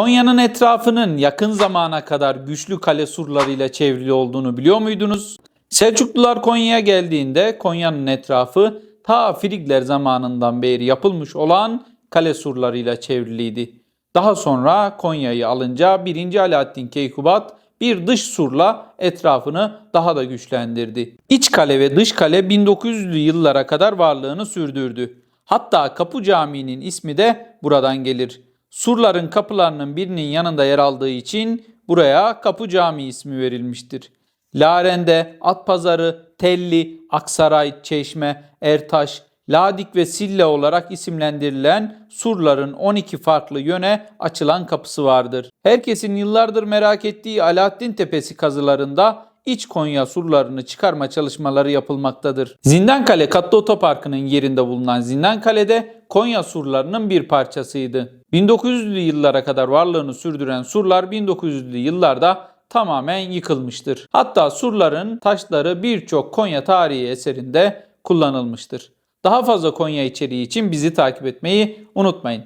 Konya'nın etrafının yakın zamana kadar güçlü kale surlarıyla çevrili olduğunu biliyor muydunuz? Selçuklular Konya'ya geldiğinde Konya'nın etrafı ta Frigler zamanından beri yapılmış olan kale surlarıyla çevriliydi. Daha sonra Konya'yı alınca 1. Alaaddin Keykubat bir dış surla etrafını daha da güçlendirdi. İç kale ve dış kale 1900'lü yıllara kadar varlığını sürdürdü. Hatta Kapı Camii'nin ismi de buradan gelir. Surların kapılarının birinin yanında yer aldığı için buraya Kapı Camii ismi verilmiştir. Larende, Atpazarı, Telli, Aksaray, Çeşme, Ertaş, Ladik ve Sille olarak isimlendirilen surların 12 farklı yöne açılan kapısı vardır. Herkesin yıllardır merak ettiği Alaaddin Tepesi kazılarında İç Konya surlarını çıkarma çalışmaları yapılmaktadır. Zindankale Katlı Otoparkı'nın yerinde bulunan Zindankale'de Konya surlarının bir parçasıydı. 1900'lü yıllara kadar varlığını sürdüren surlar 1900'lü yıllarda tamamen yıkılmıştır. Hatta surların taşları birçok Konya tarihi eserinde kullanılmıştır. Daha fazla Konya içeriği için bizi takip etmeyi unutmayın.